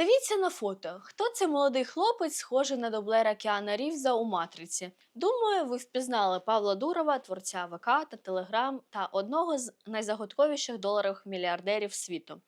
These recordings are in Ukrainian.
Подивіться на фото. Хто це молодий хлопець, схожий на дублера Кіана Рівза у матриці? Думаю, ви впізнали Павла Дурова, творця ВК та Телеграм та одного з найзаготковіших доларових мільярдерів світу.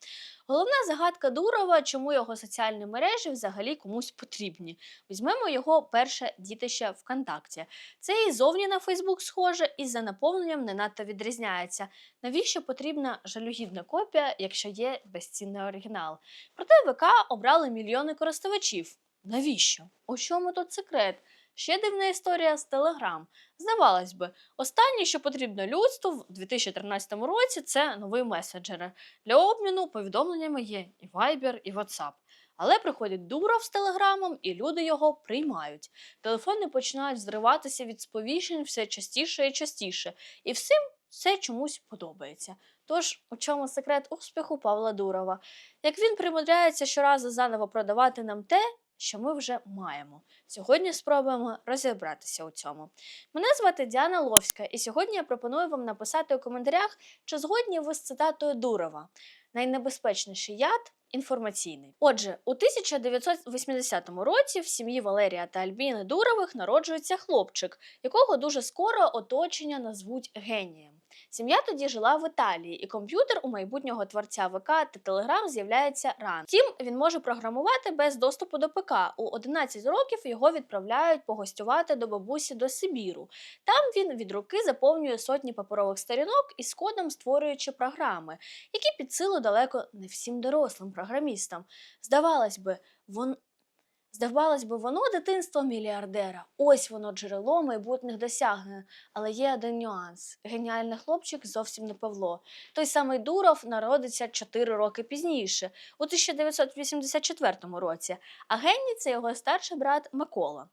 Головна загадка Дурова, чому його соціальні мережі взагалі комусь потрібні. Візьмемо його перше дітище ВКонтакті. Це і зовні на Фейсбук схоже, і за наповненням не надто відрізняється. Навіщо потрібна жалюгідна копія, якщо є безцінний оригінал? Проте ВК обрали мільйони користувачів. Навіщо? У чому тут секрет? Ще дивна історія з Telegram. Здавалось би, останнє, що потрібно людству в 2013 році, це нові меседжери. Для обміну повідомленнями є і Viber, і WhatsApp. Але приходить Дуров з телеграмом, і люди його приймають. Телефони починають зриватися від сповіщень все частіше і частіше, і всім це чомусь подобається. Тож, у чому секрет успіху Павла Дурова? Як він примудряється щоразу заново продавати нам те, що ми вже маємо. Сьогодні спробуємо розібратися у цьому. Мене звати Діана Ловська, і сьогодні я пропоную вам написати у коментарях, чи згодні ви з цитатою Дурова. Найнебезпечніший яд інформаційний. Отже, у 1980 році в сім'ї Валерія та Альбіни Дурових народжується хлопчик, якого дуже скоро оточення назвуть генієм. Сім'я тоді жила в Італії, і комп'ютер у майбутнього творця ВК та Телеграм з'являється рано. Втім, він може програмувати без доступу до ПК. У 11 років його відправляють погостювати до бабусі до Сибіру. Там він від руки заповнює сотні паперових сторінок із кодом створюючи програми, які під силу далеко не всім дорослим програмістам. Здавалось би, вон. Здавалось би, воно дитинство мільярдера. Ось воно джерело майбутніх досягнень. Але є один нюанс: геніальний хлопчик зовсім не Павло. Той самий Дуров народиться 4 роки пізніше, у 1984 році, а геній це його старший брат Микола.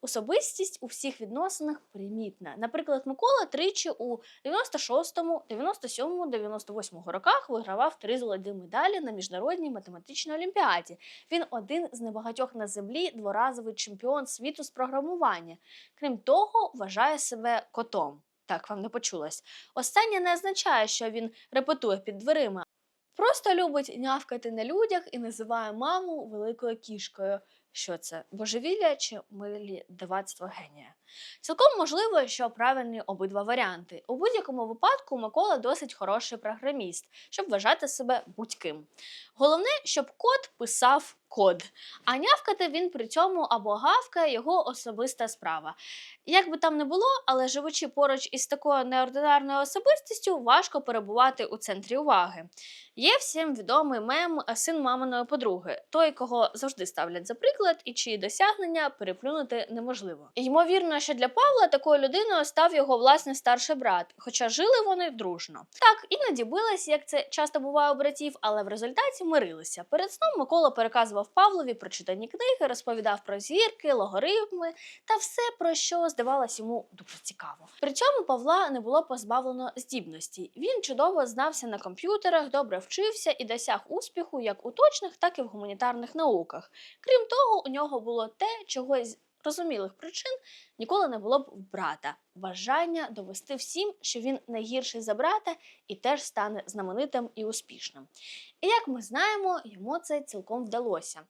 Особистість у всіх відносинах примітна. Наприклад, Микола тричі у 96-му, 97-му, 98-му роках вигравав три золоті медалі на міжнародній математичній олімпіаді. Він один з небагатьох на землі дворазовий чемпіон світу з програмування. Крім того, вважає себе котом. Так вам не почулось. Останнє не означає, що він репетує під дверима. Просто любить нявкати на людях і називає маму великою кішкою. Що це божевілля чи милі дивацтво генія? Цілком можливо, що правильні обидва варіанти. У будь-якому випадку Микола досить хороший програміст, щоб вважати себе будь-ким. Головне, щоб код писав код, а нявкати він при цьому або гавкає його особиста справа. Як би там не було, але живучи поруч із такою неординарною особистістю, важко перебувати у центрі уваги. Є всім відомий мем син маминої подруги, той, кого завжди ставлять за приклад, і чиї досягнення переплюнути неможливо. Ймовірно, що для Павла такою людиною став його власний старший брат, хоча жили вони дружно. Так, іноді бились, як це часто буває у братів, але в результаті мирилися. Перед сном Микола переказував Павлові прочитані книги, розповідав про зірки, логарифми та все, про що здавалось йому дуже цікаво. При цьому Павла не було позбавлено здібності. Він чудово знався на комп'ютерах, добре вчився і досяг успіху як у точних, так і в гуманітарних науках. Крім того, у нього було те, чого розумілих причин ніколи не було б в брата бажання довести всім, що він найгірший за брата і теж стане знаменитим і успішним. І як ми знаємо, йому це цілком вдалося.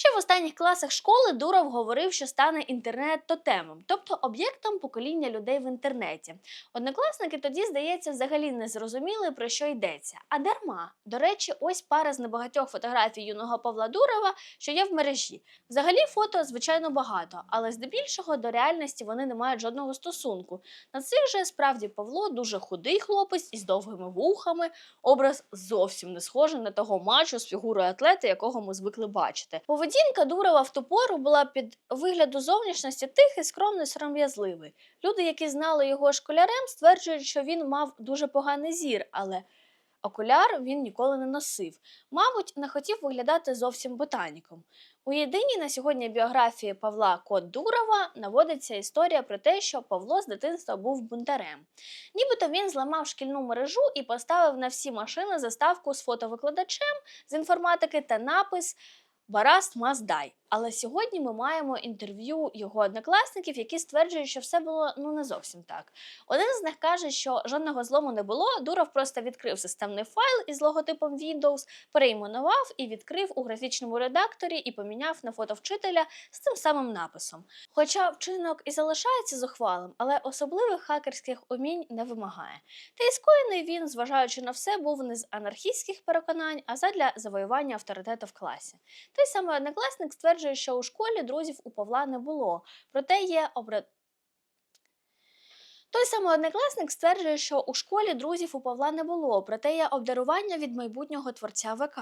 Ще в останніх класах школи Дуров говорив, що стане інтернет тотемом, тобто об'єктом покоління людей в інтернеті. Однокласники тоді, здається, взагалі не зрозуміли, про що йдеться. А дарма. До речі, ось пара з небагатьох фотографій юного Павла Дурова, що є в мережі. Взагалі фото, звичайно, багато, але здебільшого до реальності вони не мають жодного стосунку. На цих же справді Павло дуже худий хлопець із довгими вухами. Образ зовсім не схожий на того мачо з фігурою атлета, якого ми звикли бачити. Поведінка Дурова в ту пору була під вигляду зовнішності тихий, скромний, сором'язливий. Люди, які знали його школярем, стверджують, що він мав дуже поганий зір, але окуляр він ніколи не носив. Мабуть, не хотів виглядати зовсім ботаніком. У єдиній на сьогодні біографії Павла Кот Дурова наводиться історія про те, що Павло з дитинства був бунтарем. Нібито він зламав шкільну мережу і поставив на всі машини заставку з фотовикладачем з інформатики та напис Бараст Маздай. Але сьогодні ми маємо інтерв'ю його однокласників, які стверджують, що все було ну не зовсім так. Один з них каже, що жодного злому не було. Дуров просто відкрив системний файл із логотипом Windows, перейменував і відкрив у графічному редакторі і поміняв на фото вчителя з тим самим написом. Хоча вчинок і залишається зухвалим, але особливих хакерських умінь не вимагає. Та й скоєний він, зважаючи на все, був не з анархістських переконань, а задля завоювання авторитету в класі. Той самий однокласник стверджує, що у школі друзів у Павла не було, проте є обра... Той самий однокласник стверджує, що у школі друзів у Павла не було, проте є обдарування від майбутнього творця ВК,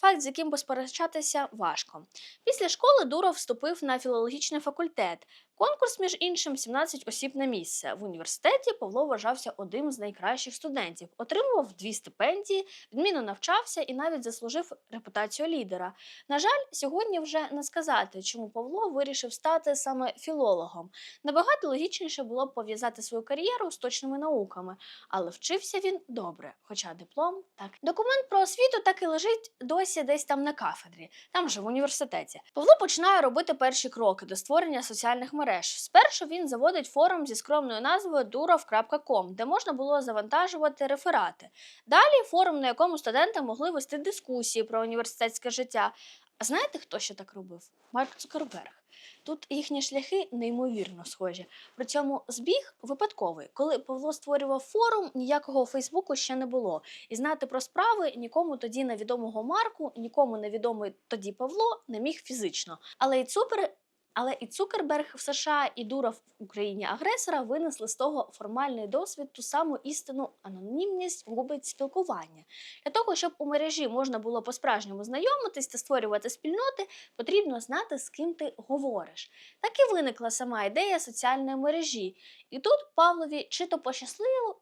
факт, з яким посперечатися важко. Після школи Дуров вступив на філологічний факультет. Конкурс, між іншим, 17 осіб на місце. В університеті Павло вважався одним з найкращих студентів, отримував дві стипендії, відмінно навчався і навіть заслужив репутацію лідера. На жаль, сьогодні вже не сказати, чому Павло вирішив стати саме філологом. Набагато логічніше було б пов'язати свою кар'єру з точними науками, але вчився він добре, хоча диплом так. Документ про освіту так і лежить досі десь там на кафедрі, там же в університеті. Павло починає робити перші кроки до створення соціальних мереж. Спершу він заводить форум зі скромною назвою durov.com, де можна було завантажувати реферати. Далі форум, на якому студенти могли вести дискусії про університетське життя. А знаєте, хто ще так робив? Марк Цукерберг. Тут їхні шляхи неймовірно схожі. При цьому збіг випадковий. Коли Павло створював форум, ніякого Фейсбуку ще не було. І знати про справи нікому тоді невідомого Марку, нікому невідомий тоді Павло не міг фізично. Але і Цупер. Але і Цукерберг в США, і Дуров в Україні агресора винесли з того формальний досвід ту саму істину анонімність губить спілкування. Для того, щоб у мережі можна було по-справжньому знайомитись та створювати спільноти, потрібно знати, з ким ти говориш. Так і виникла сама ідея соціальної мережі. І тут Павлові чи то пощасливо.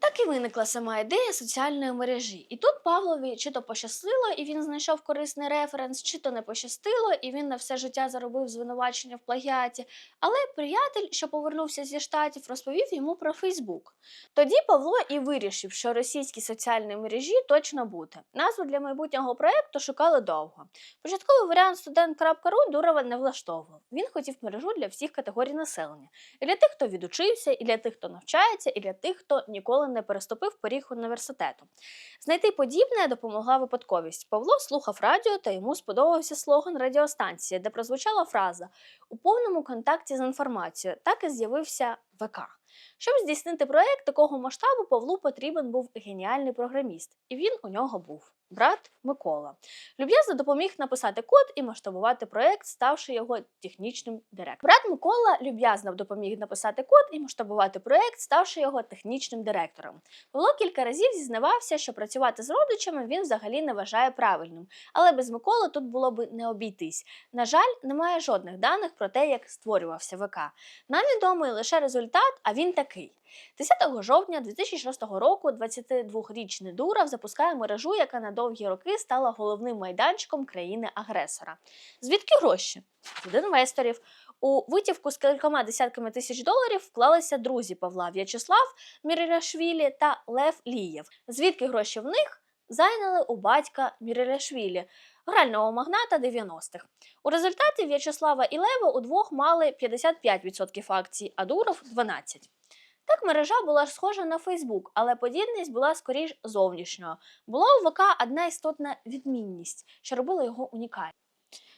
Так і виникла сама ідея соціальної мережі. І тут Павлові чи то пощастило, і він знайшов корисний референс, чи то не пощастило, і він на все життя заробив звинувачення в плагіаті. Але приятель, що повернувся зі штатів, розповів йому про Фейсбук. Тоді Павло і вирішив, що російські соціальні мережі точно бути. Назву для майбутнього проєкту шукали довго. Початковий варіант студент.ру Дурова не влаштовував. Він хотів мережу для всіх категорій населення: і для тих, хто відучився, і для тих, хто навчається, і для тих, хто ніколи не переступив поріг університету. Знайти подібне допомогла випадковість. Павло слухав радіо, та йому сподобався слоган радіостанції, де прозвучала фраза у повному контакті з інформацією. Так і з'явився ВК. Щоб здійснити проект такого масштабу, Павлу потрібен був геніальний програміст, і він у нього був. Брат Микола люб'язно допоміг написати код і масштабувати проект, ставши його технічним директором. Брат Микола люб'язно допоміг написати код і масштабувати проект, ставши його технічним директором. Павло кілька разів зізнавався, що працювати з родичами він взагалі не вважає правильним, але без Миколи тут було би не обійтись. На жаль, немає жодних даних про те, як створювався ВК. Нам відомий лише результат, а він такий. 10 жовтня 2006 року 22-річний Дуров запускає мережу, яка на довгі роки стала головним майданчиком країни-агресора. Звідки гроші? Від інвесторів. У витівку з кількома десятками тисяч доларів вклалися друзі Павла В'ячеслав Мірірашвілі та Лев Лієв. Звідки гроші в них? Зайняли у батька Мірірашвілі, грального магната 90-х. У результаті В'ячеслава і Лева удвох мали 55% акцій, а Дуров 12%. Так мережа була схожа на Фейсбук, але подібність була скоріш зовнішньою. Була у ВК одна істотна відмінність, що робила його унікальним.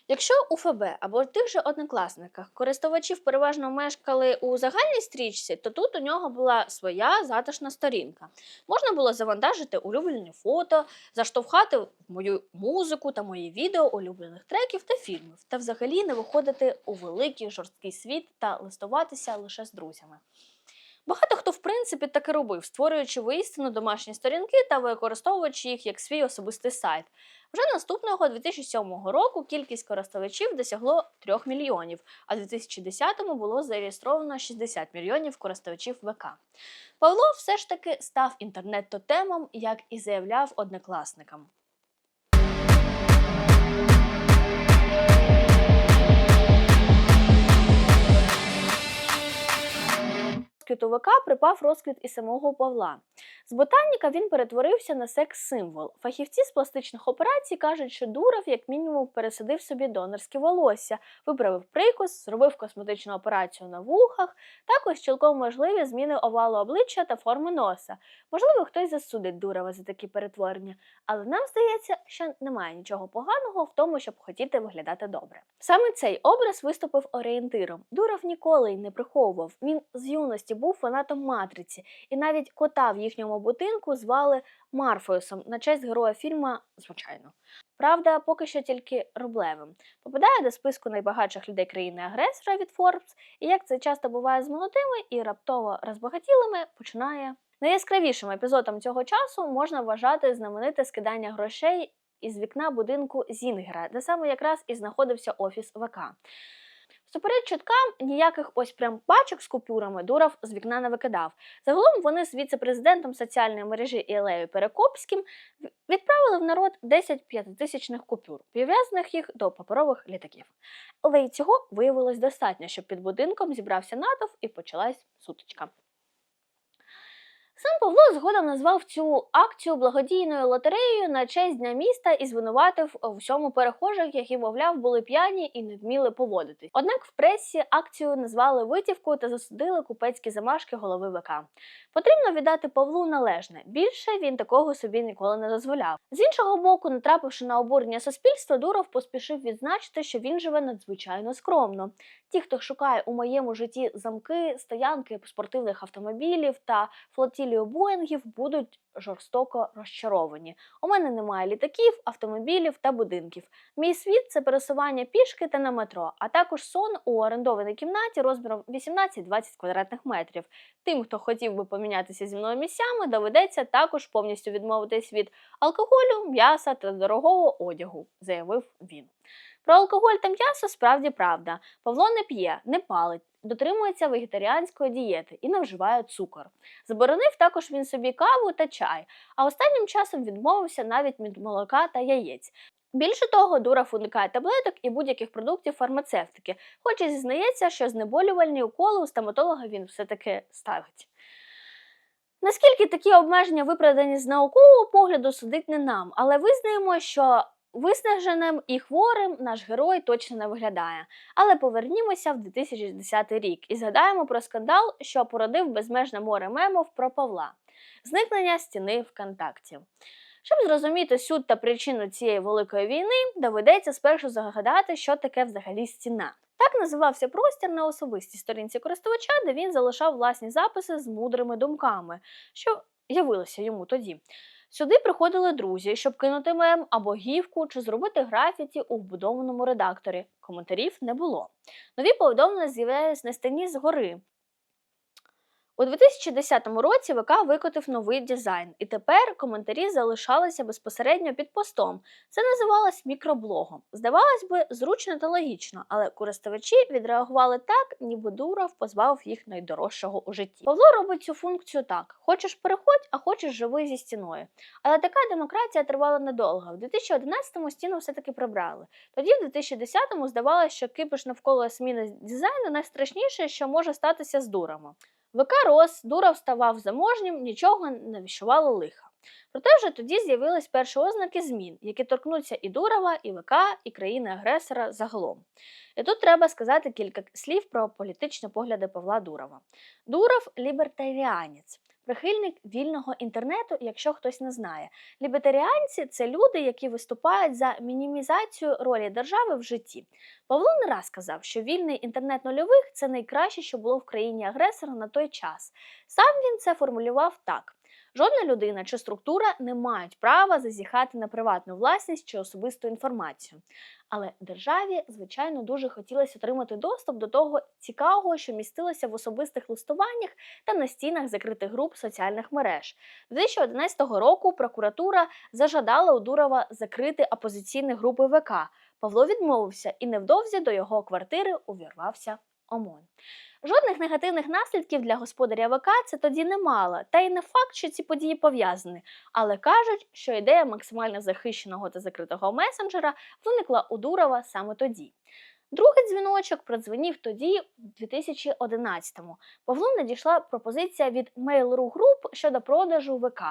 Якщо у ФБ або тих же однокласниках користувачів переважно мешкали у загальній стрічці, то тут у нього була своя затишна сторінка. Можна було завантажити улюблені фото, заштовхати мою музику та мої відео улюблених треків та фільмів, та взагалі не виходити у великий жорсткий світ та листуватися лише з друзями. Багато хто, в принципі, так і робив, створюючи воістину домашні сторінки та використовуючи їх як свій особистий сайт. Вже наступного 2007 року кількість користувачів досягло 3 мільйонів, а в 2010-му було зареєстровано 60 мільйонів користувачів ВК. Павло все ж таки став інтернет-тотемом, як і заявляв однокласникам. ВК припав розквіт і самого Павла. З ботаніка він перетворився на секс-символ. Фахівці з пластичних операцій кажуть, що Дуров, як мінімум, пересадив собі донорське волосся, виправив прикус, зробив косметичну операцію на вухах, також цілком можливі зміни овалу обличчя та форми носа. Можливо, хтось засудить Дурова за такі перетворення, але нам здається, що немає нічого поганого в тому, щоб хотіти виглядати добре. Саме цей образ виступив орієнтиром. Дуров ніколи й не приховував. Він з юності був фанатом матриці, і навіть кота в їхньому будинку звали Марфеусом на честь героя фільму, звичайно. Правда, поки що тільки рублевим. Попадає до списку найбагатших людей країни-агресора від Forbes, і як це часто буває з молодими і раптово розбагатілими, починає. Найяскравішим епізодом цього часу можна вважати знамените скидання грошей із вікна будинку Зінгера, де саме якраз і знаходився офіс ВК. Всупереч чуткам, ніяких ось прям пачок з купюрами Дуров з вікна не викидав. Загалом вони з віце-президентом соціальної мережі Ілею Перекопським відправили в народ 10 п'ятитисячних купюр, прив'язаних їх до паперових літаків. Але й цього виявилось достатньо, щоб під будинком зібрався натовп і почалась сутичка. Сам Павло згодом назвав цю акцію благодійною лотереєю на честь дня міста і звинуватив у всьому перехожих, які, мовляв, були п'яні і не вміли поводитись. Однак в пресі акцію назвали витівкою та засудили купецькі замашки голови ВК. Потрібно віддати Павлу належне. Більше він такого собі ніколи не дозволяв. З іншого боку, натрапивши на обурення суспільства, Дуров поспішив відзначити, що він живе надзвичайно скромно. Ті, хто шукає у моєму житті замки, стоянки спортивних автомобілів та флотілію боїнгів, будуть жорстоко розчаровані. У мене немає літаків, автомобілів та будинків. Мій світ це пересування пішки та на метро, а також сон у орендованій кімнаті розміром 18-20 квадратних метрів. Тим, хто хотів би помінятися зі мною місцями, доведеться також повністю відмовитись від алкоголю, м'яса та дорогого одягу, заявив він. Про алкоголь та м'ясо справді правда. Павло не п'є, не палить, дотримується вегетаріанської дієти і не вживає цукор. Заборонив також він собі каву та чай, а останнім часом відмовився навіть від молока та яєць. Більше того, Дуров уникає таблеток і будь-яких продуктів фармацевтики, хоч і зізнається, що знеболювальні уколи у стоматолога він все-таки ставить. Наскільки такі обмеження виправдані з наукового погляду, судить не нам, але визнаємо, що Виснаженим і хворим наш герой точно не виглядає. Але повернімося в 2010 рік і згадаємо про скандал, що породив безмежне море мемов про Павла, зникнення стіни ВКонтакті. Щоб зрозуміти суть та причину цієї великої війни, доведеться спершу загадати, що таке взагалі стіна. Так називався простір на особистій сторінці користувача, де він залишав власні записи з мудрими думками, що явилося йому тоді. Сюди приходили друзі, щоб кинути мем або гівку чи зробити графіті у вбудованому редакторі. Коментарів не було. Нові повідомлення з'являлись на стіні згори. У 2010 році ВК викотив новий дизайн, і тепер коментарі залишалися безпосередньо під постом. Це називалось мікроблогом. Здавалось би, зручно та логічно, але користувачі відреагували так, ніби Дуров позбавив їх найдорожчого у житті. Павло робить цю функцію так: хочеш переходь, а хочеш живи зі стіною. Але така демократія тривала недовго. В 2011-му стіну все-таки прибрали. Тоді, в 2010-му, здавалося, що кипиш навколо зміни дизайну найстрашніше, що може статися з дурами. ВК рос, Дуров ставав заможнім, нічого не віщувало лиха. Проте вже тоді з'явились перші ознаки змін, які торкнуться і Дурова, і ВК, і країни-агресора загалом. І тут треба сказати кілька слів про політичні погляди Павла Дурова. Дуров лібертаріанець. Прихильник вільного інтернету, якщо хтось не знає. Лібертаріанці це люди, які виступають за мінімізацію ролі держави в житті. Павло не раз сказав, що вільний інтернет нульових це найкраще, що було в країні агресора на той час. Сам він це формулював так. Жодна людина чи структура не мають права зазіхати на приватну власність чи особисту інформацію. Але державі, звичайно, дуже хотілося отримати доступ до того цікавого, що містилося в особистих листуваннях та на стінах закритих груп соціальних мереж. 2011 року прокуратура зажадала у Дурова закрити опозиційні групи ВК. Павло відмовився, і невдовзі до його квартири увірвався ОМОН. Жодних негативних наслідків для господаря ВК це тоді не мало, та й не факт, що ці події пов'язані, але кажуть, що ідея максимально захищеного та закритого месенджера виникла у Дурова саме тоді. Другий дзвіночок продзвонів тоді, в 2011-му. Павлу надійшла пропозиція від Mail.ru Group щодо продажу ВК.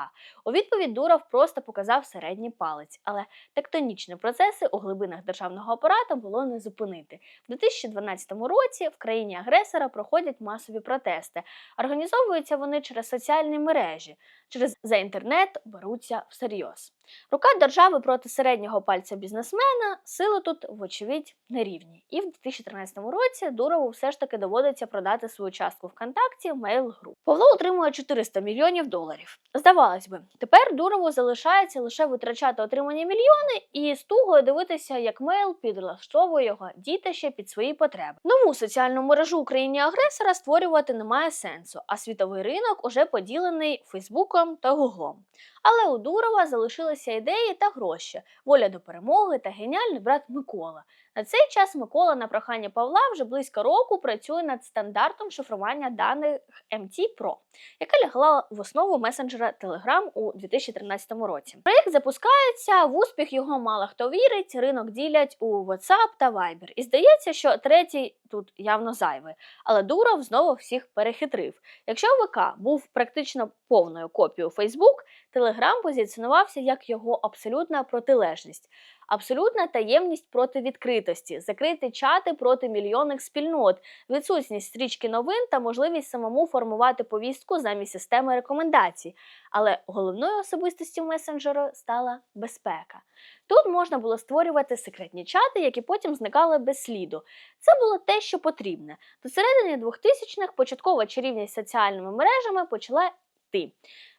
У відповідь Дуров просто показав середній палець, але тектонічні процеси у глибинах державного апарату було не зупинити. В 2012 році в країні агресора проходять масові протести. Організовуються вони через соціальні мережі, через за інтернет беруться всерйоз. Рука держави проти середнього пальця бізнесмена сили тут, вочевидь, нерівні. І в 2013 році Дурову все ж таки доводиться продати свою частку ВКонтакті Mail Group. Павло отримує 400 мільйонів доларів. Здавалось би, тепер Дурову залишається лише витрачати отримані мільйони і з тугою дивитися, як Mail підлаштовує його дітище під свої потреби. Нову соціальну мережу Україні агресора створювати немає сенсу, а світовий ринок уже поділений Фейсбуком та Гуглом. Але у Дурова залишилися ідеї та гроші, воля до перемоги та геніальний брат Микола. На цей час Микола на прохання Павла вже близько року працює над стандартом шифрування даних MT Pro, яка лягла в основу месенджера Telegram у 2013 році. Проєкт запускається, в успіх його мало хто вірить, ринок ділять у WhatsApp та Viber. І здається, що третій тут явно зайвий. Але Дуров знову всіх перехитрив. Якщо ВК був практично повною копією Facebook, Telegram позиціонувався як його абсолютна протилежність. Абсолютна таємність проти відкритості, закриті чати проти мільйонних спільнот, відсутність стрічки новин та можливість самому формувати повістку замість системи рекомендацій. Але головною особистістю месенджеру стала безпека. Тут можна було створювати секретні чати, які потім зникали без сліду. Це було те, що потрібне. До середини 2000-х початкова чарівність соціальними мережами почала йти.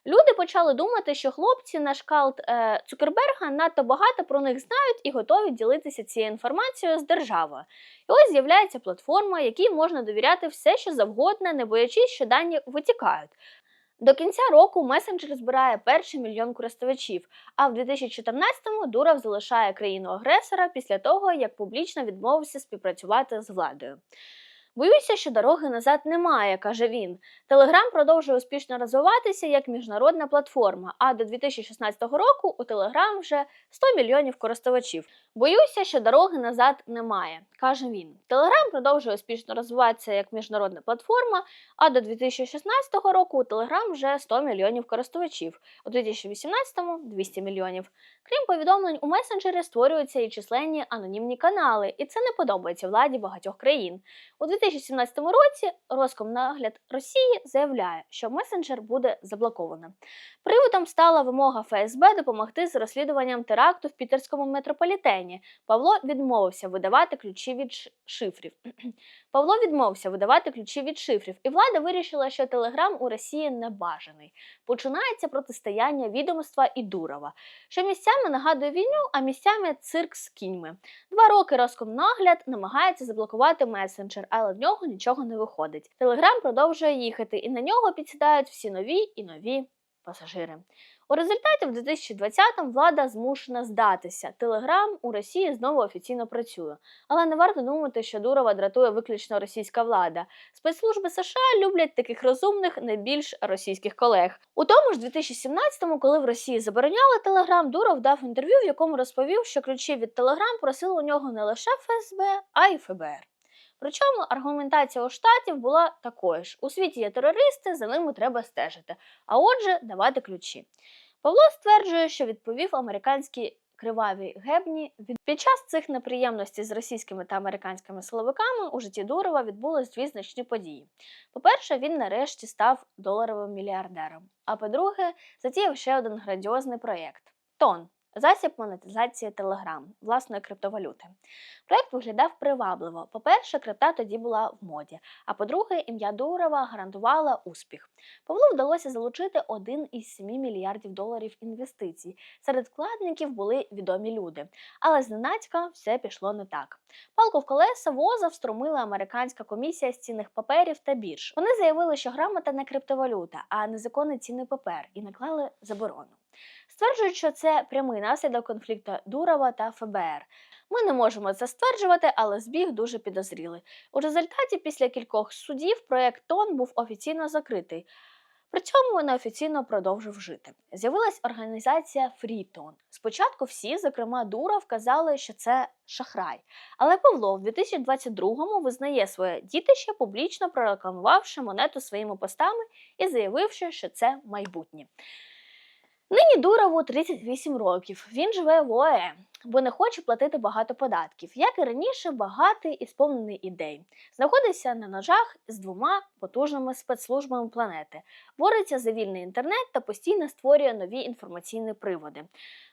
Люди почали думати, що хлопці на шкалт е, Цукерберга надто багато про них знають і готові ділитися цією інформацією з державою. І ось з'являється платформа, якій можна довіряти все, що завгодно, не боячись, що дані витікають. До кінця року месенджер збирає перший мільйон користувачів, а в 2014-му Дуров залишає країну агресора після того, як публічно відмовився співпрацювати з владою. Боюся, що дороги назад немає, каже він. Телеграм продовжує успішно розвиватися як міжнародна платформа, а до 2016 року у Телеграм вже 100 мільйонів користувачів. Боюся, що дороги назад немає, каже він. Телеграм продовжує успішно розвиватися як міжнародна платформа, а до 2016 року у Телеграм вже 100 мільйонів користувачів, у 2018-му 200 мільйонів. Крім повідомлень, у месенджері створюються і численні анонімні канали, і це не подобається владі багатьох країн. У 2017 році Роскомнагляд Росії заявляє, що месенджер буде заблоковано. Приводом стала вимога ФСБ допомогти з розслідуванням теракту в пітерському метрополітені. Павло відмовився видавати ключі від шифрів. Павло відмовився видавати ключі від шифрів, і влада вирішила, що телеграм у Росії не бажаний. Починається протистояння відомства і Дурова, що місцями нагадує війну, а місцями цирк з кіньми. Два роки Роскомнагляд намагається заблокувати месенджер, але в нього нічого не виходить. Телеграм продовжує їхати, і на нього підсідають всі нові і нові пасажири. У результаті в 2020-му влада змушена здатися. Телеграм у Росії знову офіційно працює. Але не варто думати, що Дурова дратує виключно російська влада. Спецслужби США люблять таких розумних, не більш російських колег. У тому ж 2017-му, коли в Росії забороняли Телеграм, Дуров дав інтерв'ю, в якому розповів, що ключі від Телеграм просили у нього не лише ФСБ, а й ФБР. Причому аргументація у штатів була такою ж: у світі є терористи, за ними треба стежити. А отже, давати ключі. Павло стверджує, що відповів американській кривавій гебні. Під час цих неприємностей з російськими та американськими силовиками у житті Дурова відбулись дві значні події. По-перше, він нарешті став доларовим мільярдером. А по-друге, затіяв ще один грандіозний проєкт Тон. Засіб монетизації Telegram, власної криптовалюти. Проєкт виглядав привабливо. По-перше, крипта тоді була в моді. А по-друге, ім'я Дурова гарантувала успіх. Павлу вдалося залучити 1,7 мільярдів доларів інвестицій. Серед вкладників були відомі люди. Але зненацька все пішло не так. Палку в колеса воза встромила американська комісія з цінних паперів та бірж. Вони заявили, що грамота не криптовалюта, а незаконний цінний папер, і наклали заборону. Стверджують, що це прямий наслідок конфлікту Дурова та ФБР. Ми не можемо це стверджувати, але збіг дуже підозрілий. У результаті, після кількох судів, проєкт ТОН був офіційно закритий. При цьому неофіційно продовжив жити. З'явилась організація Фрітон. Спочатку всі, зокрема Дуров, казали, що це шахрай. Але Павло в 2022-му визнає своє дітище, публічно прорекламувавши монету своїми постами і заявивши, що це майбутнє. Нині Дурову 38 років. Він живе в ОЕ, бо не хоче платити багато податків. Як і раніше, багатий і сповнений ідей. Знаходиться на ножах з двома потужними спецслужбами планети, бореться за вільний інтернет та постійно створює нові інформаційні приводи.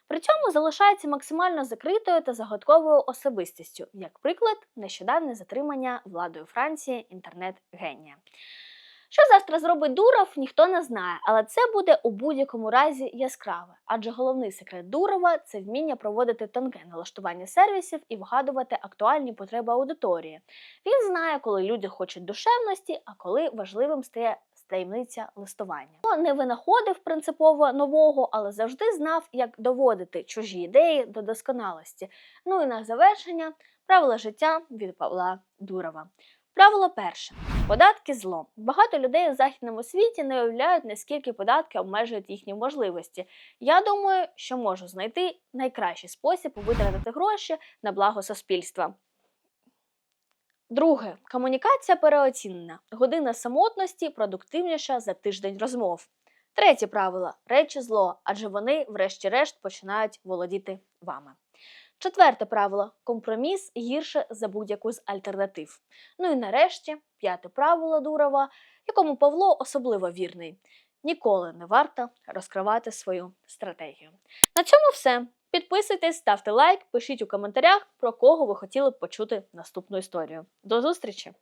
При цьому залишається максимально закритою та загадковою особистістю, як приклад, нещодавне затримання владою Франції інтернет-генія. Що завтра зробить Дуров, ніхто не знає, але це буде у будь-якому разі яскраве. Адже головний секрет Дурова це вміння проводити тонке налаштування сервісів і вгадувати актуальні потреби аудиторії. Він знає, коли люди хочуть душевності, а коли важливим стає таємниця листування. Ну, Не винаходив принципово нового, але завжди знав, як доводити чужі ідеї до досконалості. Ну і на завершення правила життя від Павла Дурова. Правило перше. Податки зло. Багато людей у західному світі не уявляють, наскільки податки обмежують їхні можливості. Я думаю, що можу знайти найкращий спосіб витратити гроші на благо суспільства. Друге, комунікація переоцінена. Година самотності продуктивніша за тиждень розмов. Третє правило речі зло, адже вони, врешті-решт, починають володіти вами. Четверте правило компроміс гірше за будь-яку з альтернатив. Ну і нарешті, п'яте правило Дурова, якому Павло особливо вірний. Ніколи не варто розкривати свою стратегію. На цьому все. Підписуйтесь, ставте лайк, пишіть у коментарях, про кого ви хотіли б почути наступну історію. До зустрічі!